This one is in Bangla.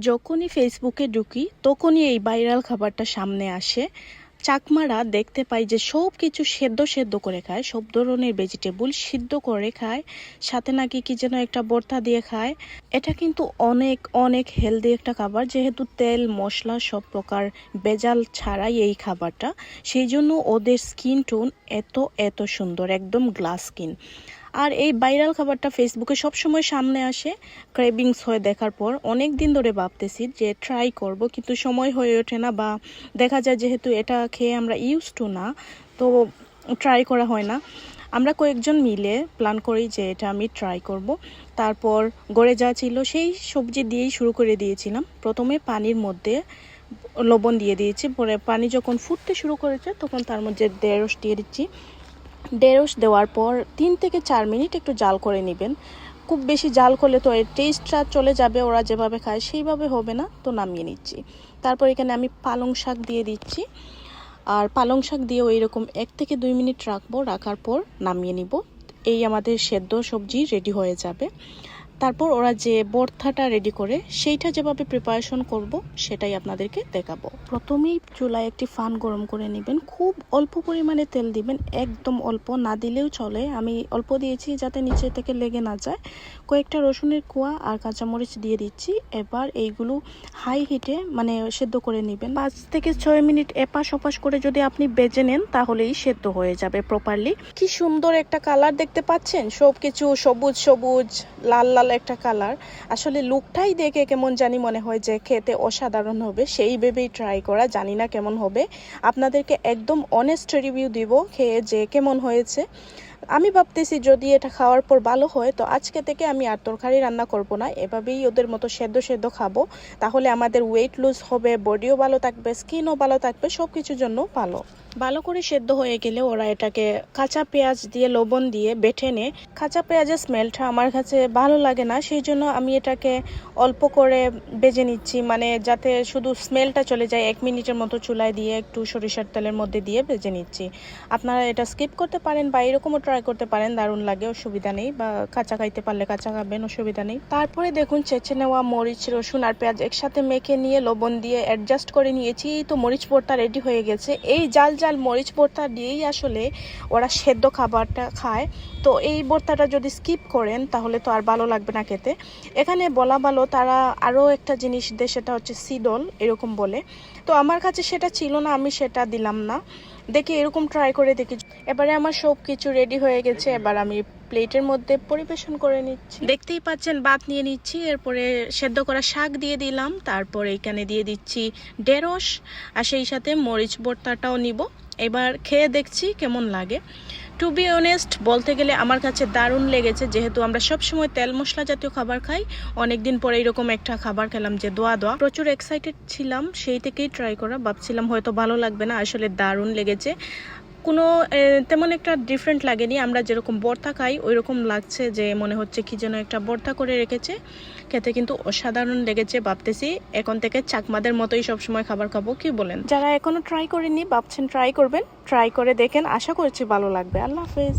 যখনই ফেসবুকে ঢুকি, তখনই এই ভাইরাল খাবারটা সামনে আসে। চাকমারা দেখতে পাই যে সব কিছু সেদ্ধ সেদ্ধ করে খায়, সব ধরনের ভেজিটেবল সিদ্ধ করে খায়, সাথে নাকি কি যেন একটা ভর্তা দিয়ে খায়। এটা কিন্তু অনেক অনেক হেলদি একটা খাবার, যেহেতু তেল, মশলা সব প্রকার বেজাল ছাড়াই এই খাবারটা। সেই জন্য ওদের স্কিন টোন এত এত সুন্দর, একদম গ্লাস স্কিন আর এই ভাইরাল খাবারটা ফেসবুকে সবসময় সামনে আসে ক্রেভিংস হয়ে দেখার পর। অনেক দিন ধরে ভাবতেছি যে ট্রাই করব, কিন্তু সময় হয়ে ওঠে না বা দেখা যায় যেহেতু এটা খেয়ে আমরা ইউজ টু না, তো ট্রাই করা হয় না। আমরা কয়েকজন মিলে প্ল্যান করি যে এটা আমি ট্রাই করব। তারপর গড়ে যা ছিল সেই সবজি দিয়েই শুরু করে দিয়েছিলাম। প্রথমে পানির মধ্যে লবণ দিয়ে দিয়েছি, পরে পানি যখন ফুটতে শুরু করেছে তখন তার মধ্যে ঢেঁড়স দিয়ে দিচ্ছি। ঢেঁড়স দেওয়ার পর তিন থেকে চার মিনিট একটু জাল করে নেবেন। খুব বেশি জাল করলে তো এর টেস্টটা চলে যাবে, ওরা যেভাবে খায় সেইভাবে হবে না, তো নামিয়ে নিচ্ছি। তারপর এখানে আমি পালং শাক দিয়ে দিচ্ছি। আর পালং শাক দিয়ে ওই রকম এক থেকে দুই মিনিট রাখব, রাখার পর নামিয়ে নিব। এই আমাদের সেদ্ধ সবজি রেডি হয়ে যাবে। তারপর ওরা যে বর্থাটা রেডি করে, সেইটা যেভাবে প্রিপারেশন করব, সেটাই আপনাদেরকে দেখাবো। প্রথমেই চুলায় একটি ফান গরম করে নেবেন। খুব অল্প পরিমাণে তেল দিবেন, একদম অল্প, না দিলেও চলে। আমি অল্প দিয়েছি যাতে নিচে থেকে লেগে না যায়। কয়েকটা রসুনের কোয়া আর কাঁচামরিচ দিয়ে দিচ্ছি। এবার এইগুলো হাই হিটে মানে সেদ্ধ করে নেবেন। পাঁচ থেকে ছয় মিনিট এপাশ ওপাশ করে যদি আপনি বেজে নেন, তাহলেই সেদ্ধ হয়ে যাবে প্রপারলি কি সুন্দর একটা কালার দেখতে পাচ্ছেন? সব কিছু সবুজ সবুজ, লাল লাল একটা কালার আসলে লুকটাই দেখে কেমন জানি মনে হয় যে খেতে অসাধারণ হবে, সেই ভেবেই ট্রাই করা, জানি না কেমন হবে। আপনাদেরকে একদম অনেস্ট রিভিউ দিব, খেয়ে যে কেমন হয়েছে। আমি ভাবতেছি যদি এটা খাওয়ার পর ভালো হয়, তো আজকে থেকে আমি আর তরকারি রান্না করব না। এভাবেই ওদের মতো সেদ্ধ সেদ্ধ খাব। তাহলে আমাদের ওয়েট লুজ হবে বডিও ভালো থাকবে স্কিনও ভালো থাকবে সব কিছুর জন্য ভালো। ভালো করে সেদ্ধ হয়ে গেলে ওরা এটাকে কাঁচা পেঁয়াজ দিয়ে, লবণ দিয়ে বেটে নে। কাঁচা পেঁয়াজের স্মেলটা আমার কাছে ভালো লাগে না, সেই জন্য আমি এটাকে অল্প করে বেজে নিচ্ছি। মানে যাতে শুধু স্মেলটা চলে যায়, এক মিনিটের মতো চুলায় দিয়ে একটু সরিষার তেলের মধ্যে দিয়ে ভেজে নিচ্ছি। আপনারা এটা স্কিপ করতে পারেন বা এরকমও ট্রাই করতে পারেন, দারুণ লাগে, অসুবিধা নেই। বা কাঁচা খাইতে পারলে কাঁচা খাবেন, অসুবিধা নেই। তারপরে দেখুন, চেঁচে নেওয়া মরিচ, রসুন আর পেঁয়াজ একসাথে মেখে নিয়ে লবণ দিয়ে অ্যাডজাস্ট করে নিয়েছি। তো মরিচ ভর্তা রেডি হয়ে গেছে। এই জাল জাল মরিচ ভর্তা দিয়েই আসলে ওরা সেদ্ধ খাবারটা খায়। তো এই ভর্তাটা যদি স্কিপ করেন, তাহলে তো আর ভালো লাগবে না খেতে। এখানে বলা ভালো, তারা আরও একটা জিনিস দেয়, সেটা হচ্ছে সিডল, এরকম বলে। তো আমার কাছে সেটা ছিল না, আমি সেটা দিলাম না। দেখি এরকম ট্রাই করে দেখি। এবারে আমার সব কিছু রেডি হয়ে গেছে, এবার আমি প্লেটের মধ্যে পরিবেশন করে নিচ্ছি। দেখতেই পাচ্ছেন, বাদ নিয়ে নিচ্ছি, এরপরে সেদ্ধ করা শাক দিয়ে দিলাম, তারপর এখানে দিয়ে দিচ্ছি ঢেঁড়স, আর সেই সাথে মরিচ ভর্তাটাও নিব। এবার খেয়ে দেখছি কেমন লাগে। টু বি অনেস্ট বলতে গেলে আমার কাছে দারুণ লেগেছে, যেহেতু আমরা সবসময় তেল মশলা জাতীয় খাবার খাই। অনেকদিন পরে এরকম একটা খাবার খেলাম যে দোয়া দোয়া। প্রচুর এক্সাইটেড ছিলাম, সেই থেকেই ট্রাই করা। ভাবছিলাম হয়তো ভালো লাগবে না, আসলে দারুণ লেগেছে। কোনো তেমন একটা ডিফারেন্ট লাগেনি। আমরা যেরকম বর্তা খাই ওই রকম লাগছে যে মনে হচ্ছে কি যেন একটা বর্তা করে রেখেছে। খেতে কিন্তু অসাধারণ লেগেছে, ভাবতেছি এখন থেকে চাকমাদের মতোই সবসময় খাবার খাব, কি বলেন? যারা এখনও ট্রাই করেনি ভাবছেন ট্রাই করবেন। ট্রাই করে দেখেন, আশা করছি ভালো লাগবে। আল্লাহ হাফেজ।